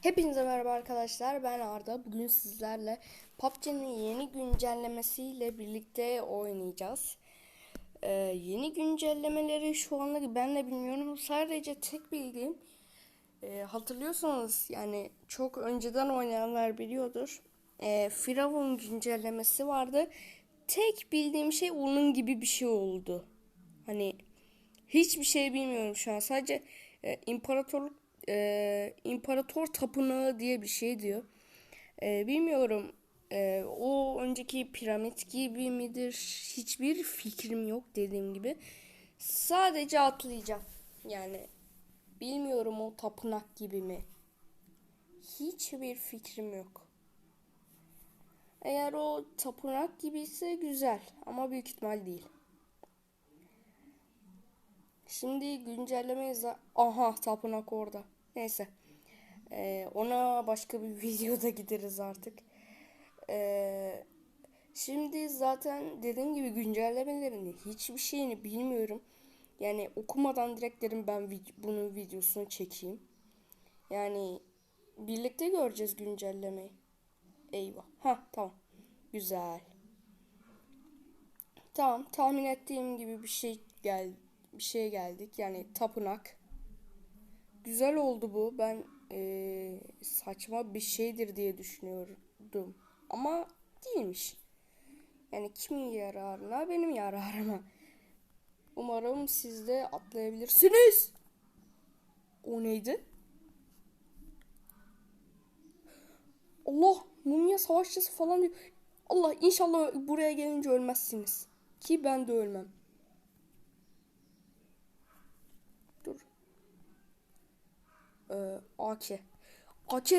Hepinize merhaba arkadaşlar. Ben Arda. Bugün sizlerle PUBG'nin yeni güncellemesiyle birlikte oynayacağız. Ee, yeni güncellemeleri şu anlık ben de bilmiyorum. Sadece tek bildiğim e, hatırlıyorsanız yani çok önceden oynayanlar biliyordur. E, Firavun güncellemesi vardı. Tek bildiğim şey onun gibi bir şey oldu. Hani hiçbir şey bilmiyorum şu an. Sadece e, imparatorluk e, imparator tapınağı diye bir şey diyor. E, bilmiyorum. E, o önceki piramit gibi midir? Hiçbir fikrim yok dediğim gibi. Sadece atlayacağım. Yani bilmiyorum o tapınak gibi mi? Hiçbir fikrim yok. Eğer o tapınak gibiyse güzel ama büyük ihtimal değil. Şimdi güncelleme izle... Aha tapınak orada. Neyse. Ee, ona başka bir videoda gideriz artık. Ee, şimdi zaten dediğim gibi güncellemelerini hiçbir şeyini bilmiyorum. Yani okumadan direkt derim ben bunun videosunu çekeyim. Yani birlikte göreceğiz güncellemeyi. Eyvah. Ha tamam. Güzel. Tamam tahmin ettiğim gibi bir şey geldi. Bir şeye geldik. Yani tapınak. Güzel oldu bu. Ben eee, saçma bir şeydir diye düşünüyordum. Ama değilmiş. Yani kimin yararına? Benim yararıma. Umarım siz de atlayabilirsiniz. O neydi? Allah mumya savaşçısı falan diyor. Allah inşallah buraya gelince ölmezsiniz. Ki ben de ölmem. Dur. Ee, AK. AK.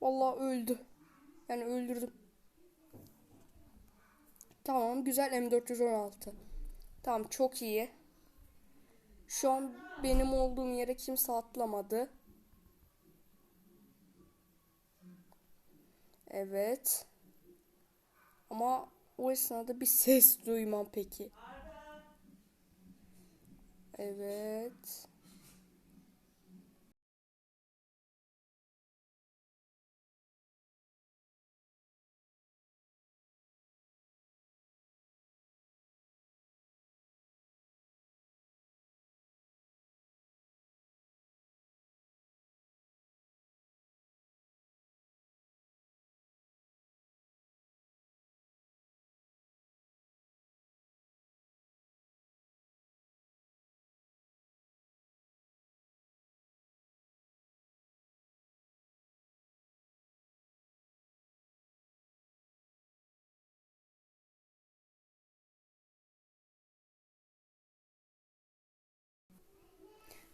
Vallahi öldü. Yani öldürdüm. Tamam güzel M416. Tamam çok iyi. Şu an benim olduğum yere kimse atlamadı. Evet. Ama o esnada bir ses duymam peki. Evet.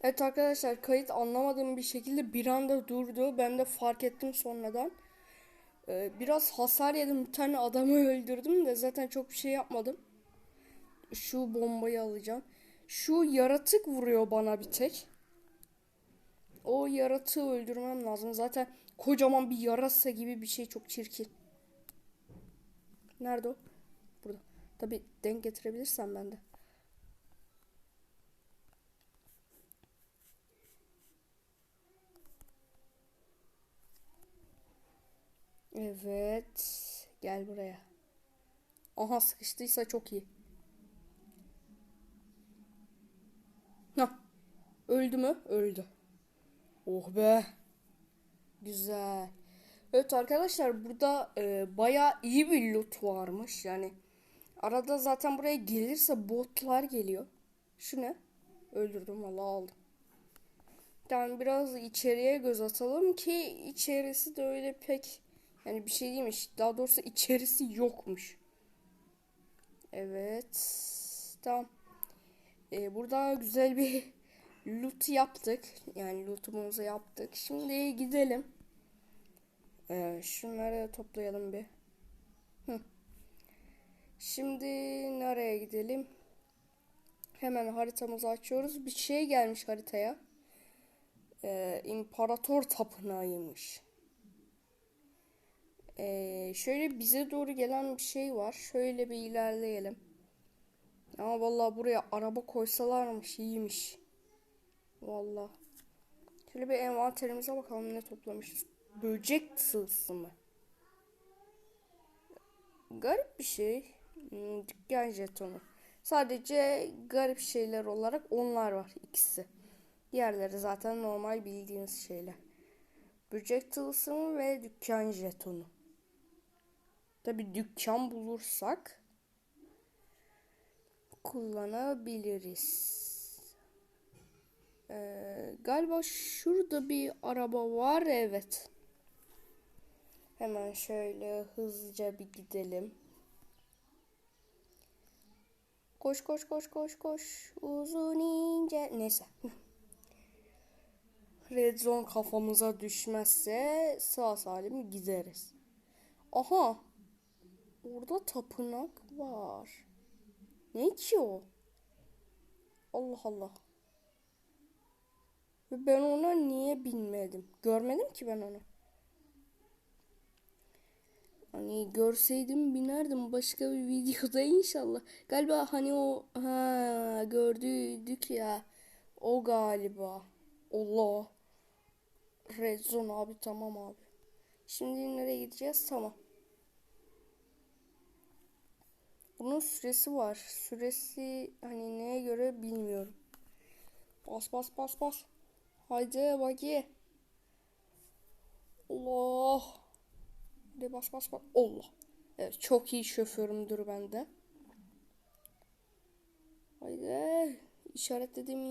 Evet arkadaşlar kayıt anlamadığım bir şekilde bir anda durdu. Ben de fark ettim sonradan. Ee, biraz hasar yedim. Bir tane adamı öldürdüm de zaten çok bir şey yapmadım. Şu bombayı alacağım. Şu yaratık vuruyor bana bir tek. O yaratığı öldürmem lazım. Zaten kocaman bir yarasa gibi bir şey çok çirkin. Nerede o? Burada. Tabi denk getirebilirsem ben de. Evet. Gel buraya. Aha sıkıştıysa çok iyi. Hah. Öldü mü? Öldü. Oh be. Güzel. Evet arkadaşlar burada e, bayağı iyi bir loot varmış. Yani arada zaten buraya gelirse botlar geliyor. Şu ne? Öldürdüm vallahi aldım. Yani biraz içeriye göz atalım ki içerisi de öyle pek yani bir şey değilmiş. Daha doğrusu içerisi yokmuş. Evet. Tamam. Ee, burada güzel bir loot yaptık. Yani lootumuzu yaptık. Şimdi gidelim. Ee, şunları toplayalım bir. Şimdi nereye gidelim? Hemen haritamızı açıyoruz. Bir şey gelmiş haritaya. Ee, İmparator Tapınağı'ymış. Ee, şöyle bize doğru gelen bir şey var. Şöyle bir ilerleyelim. Ama vallahi buraya araba koysalarmış iyiymiş. Vallahi. Şöyle bir envanterimize bakalım ne toplamışız. Böcek tılsımı mı? Garip bir şey. Hmm, Dükkan jetonu. Sadece garip şeyler olarak onlar var ikisi. Diğerleri zaten normal bildiğiniz şeyler. Böcek tılsımı ve dükkan jetonu. Tabi dükkan bulursak kullanabiliriz. Ee, galiba şurada bir araba var evet. Hemen şöyle hızlıca bir gidelim. Koş koş koş koş koş. Uzun ince. Neyse. Red zone kafamıza düşmezse sağ salim gideriz. Aha. Orada tapınak var. Ne ki o? Allah Allah. Ve ben ona niye binmedim? Görmedim ki ben onu. Hani görseydim binerdim başka bir videoda inşallah. Galiba hani o ha gördük ya. O galiba. Allah. Red Zone abi tamam abi. Şimdi nereye gideceğiz? Tamam. Bunun süresi var. Süresi hani neye göre bilmiyorum. Bas bas bas bas. Haydi bakayım. Allah. De bas bas bas. Allah. Evet çok iyi şoförümdür bende. Haydi. İşaretlediğim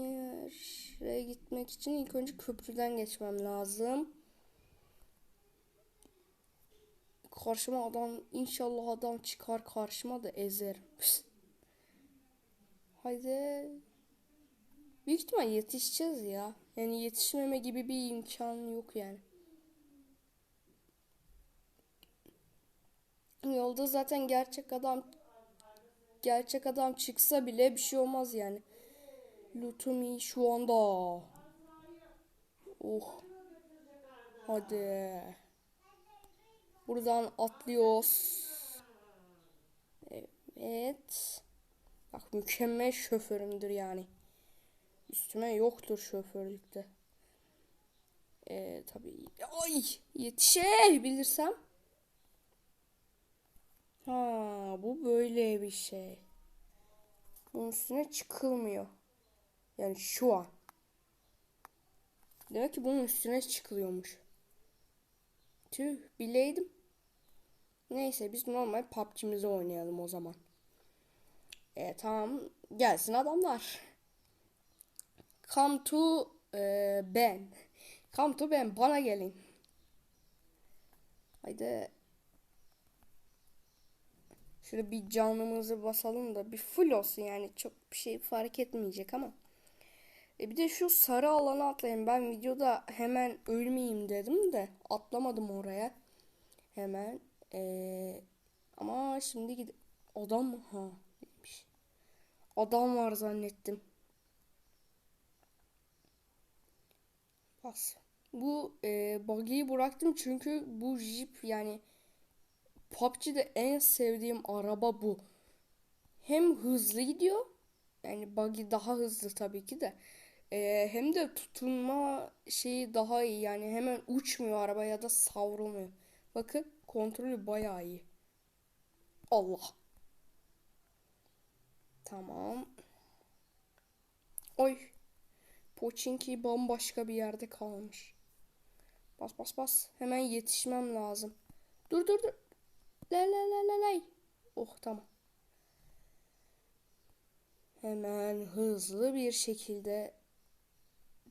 yere gitmek için ilk önce köprüden geçmem lazım. Karşıma adam inşallah adam çıkar karşıma da ezerim. Haydi. Büyük ihtimal yetişeceğiz ya. Yani yetişmeme gibi bir imkan yok yani. Yolda zaten gerçek adam gerçek adam çıksa bile bir şey olmaz yani. Lutumi şu anda. Oh. Hadi. Buradan atlıyoruz. Evet. Bak mükemmel şoförümdür yani. Üstüme yoktur şoförlükte. Ee, tabii. Ay yetişebilirsem. Ha bu böyle bir şey. Bunun üstüne çıkılmıyor. Yani şu an. Demek ki bunun üstüne çıkılıyormuş. Tüh bileydim. Neyse biz normal PUBG'mizi oynayalım o zaman. E tamam gelsin adamlar. Come to e, ben. Come to ben bana gelin. Haydi. Şöyle bir canımızı basalım da bir full olsun yani çok bir şey fark etmeyecek ama. E bir de şu sarı alana atlayayım. Ben videoda hemen ölmeyeyim dedim de atlamadım oraya. Hemen. Ee, ama şimdi gid adam mı? Ha. Neymiş. Adam var zannettim. Bas. Bu e, buggy'yi bıraktım çünkü bu Jeep yani PUBG'de en sevdiğim araba bu. Hem hızlı gidiyor. Yani buggy daha hızlı tabii ki de. Ee, hem de tutunma şeyi daha iyi. Yani hemen uçmuyor araba ya da savrulmuyor. Bakın kontrolü bayağı iyi. Allah. Tamam. Oy. Pochinki bambaşka bir yerde kalmış. Bas bas bas. Hemen yetişmem lazım. Dur dur dur. La la la la la. Oh tamam. Hemen hızlı bir şekilde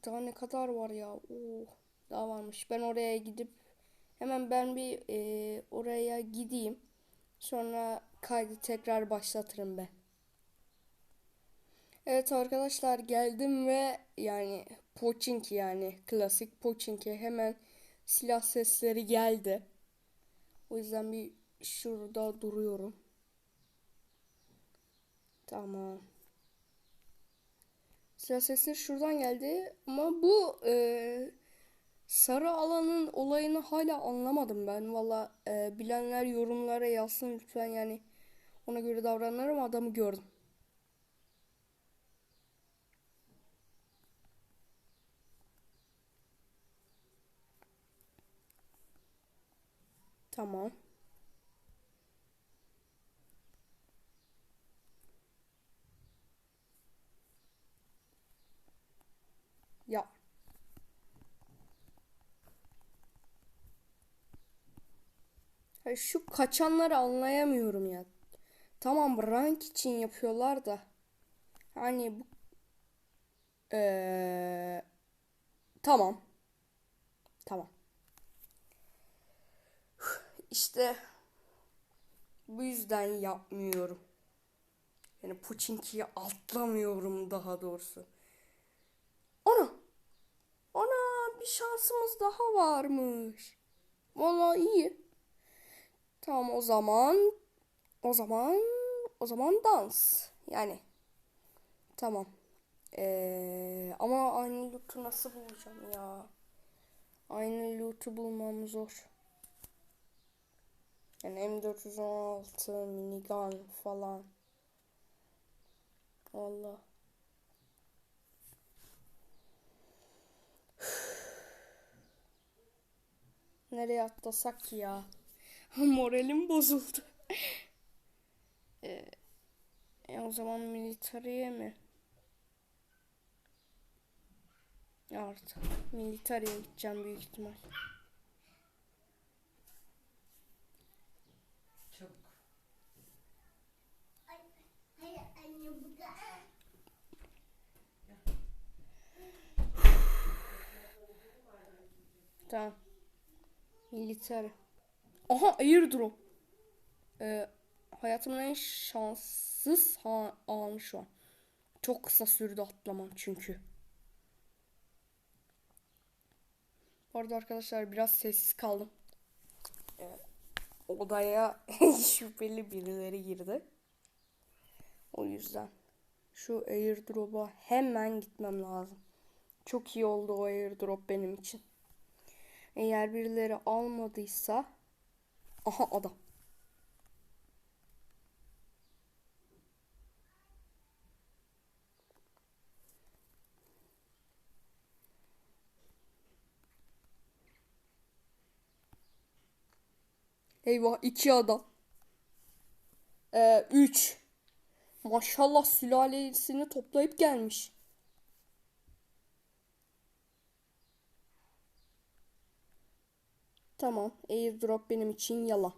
daha ne kadar var ya? Oo, daha varmış. Ben oraya gidip hemen ben bir e, oraya gideyim. Sonra kaydı tekrar başlatırım ben. Evet arkadaşlar geldim ve yani Pochinki yani klasik Pochinki hemen silah sesleri geldi. O yüzden bir şurada duruyorum. Tamam. Silah sesleri şuradan geldi ama bu e, sarı alanın olayını hala anlamadım ben. Valla e, bilenler yorumlara yazsın lütfen yani ona göre davranırım adamı gördüm. Tamam. Şu kaçanları anlayamıyorum ya. Tamam rank için yapıyorlar da. Hani bu Ee, tamam. Tamam. İşte bu yüzden yapmıyorum. Yani Puçinki'yi atlamıyorum daha doğrusu. Ana! Ana bir şansımız daha varmış. Vallahi iyi. Tamam o zaman o zaman o zaman dans. Yani tamam. Ee, ama aynı loot'u nasıl bulacağım ya? Aynı loot'u bulmam zor. Yani M416 minigun falan. Allah. Nereye atlasak ya? Moralim bozuldu. ee, e o zaman militariye mi? Artık militariye gideceğim büyük ihtimal. Da. Tamam. Military. Aha airdrop. Ee, hayatımın en şanssız ha anı şu an. Çok kısa sürdü atlamam çünkü. Bu arada arkadaşlar biraz sessiz kaldım. Ee, odaya şüpheli birileri girdi. O yüzden şu airdrop'a hemen gitmem lazım. Çok iyi oldu o airdrop benim için. Eğer birileri almadıysa aha adam. Eyvah iki adam. Ee, üç. Maşallah sülalesini toplayıp gelmiş. Tamam. Airdrop benim için yalan.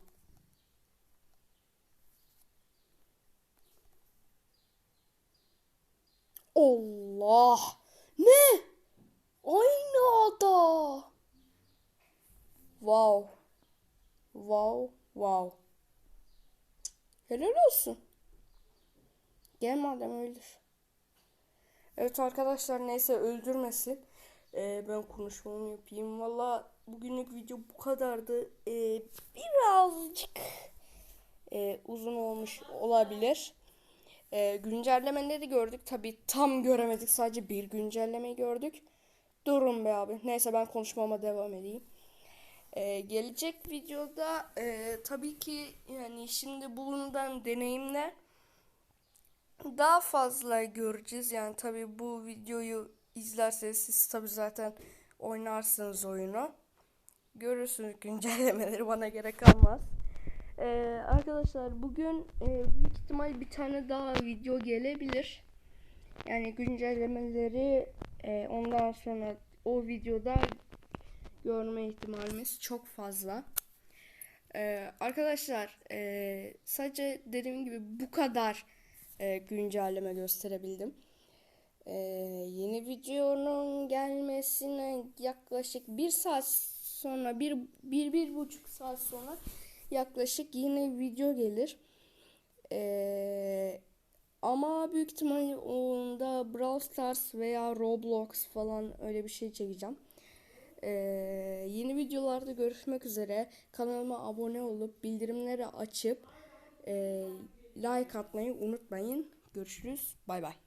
Allah. Ne? Aynı ada. Wow. Wow. Wow. Helal olsun. Gel madem öldür. Evet arkadaşlar neyse öldürmesin. Ee, ben konuşmamı yapayım. Valla bugünlük video bu kadardı. Ee, birazcık e, uzun olmuş olabilir. Ee, güncellemeleri gördük. Tabi tam göremedik. Sadece bir güncellemeyi gördük. Durun be abi. Neyse ben konuşmama devam edeyim. Ee, gelecek videoda e, tabii ki yani şimdi bulunan deneyimle daha fazla göreceğiz. Yani tabii bu videoyu izlerseniz siz tabii zaten oynarsınız oyunu. Görürsünüz güncellemeleri bana gerek kalmaz. Ee, arkadaşlar bugün e, büyük ihtimal bir tane daha video gelebilir. Yani güncellemeleri e, ondan sonra o videoda görme ihtimalimiz çok fazla. Ee, arkadaşlar e, sadece dediğim gibi bu kadar e, güncelleme gösterebildim. Ee, yeni videonun gelmesine yaklaşık bir saat sonra bir, bir, bir buçuk saat sonra yaklaşık yine video gelir. Ee, ama büyük ihtimalle onda Brawl Stars veya Roblox falan öyle bir şey çekeceğim. Ee, yeni videolarda görüşmek üzere. Kanalıma abone olup bildirimleri açıp e, like atmayı unutmayın. Görüşürüz. Bay bay.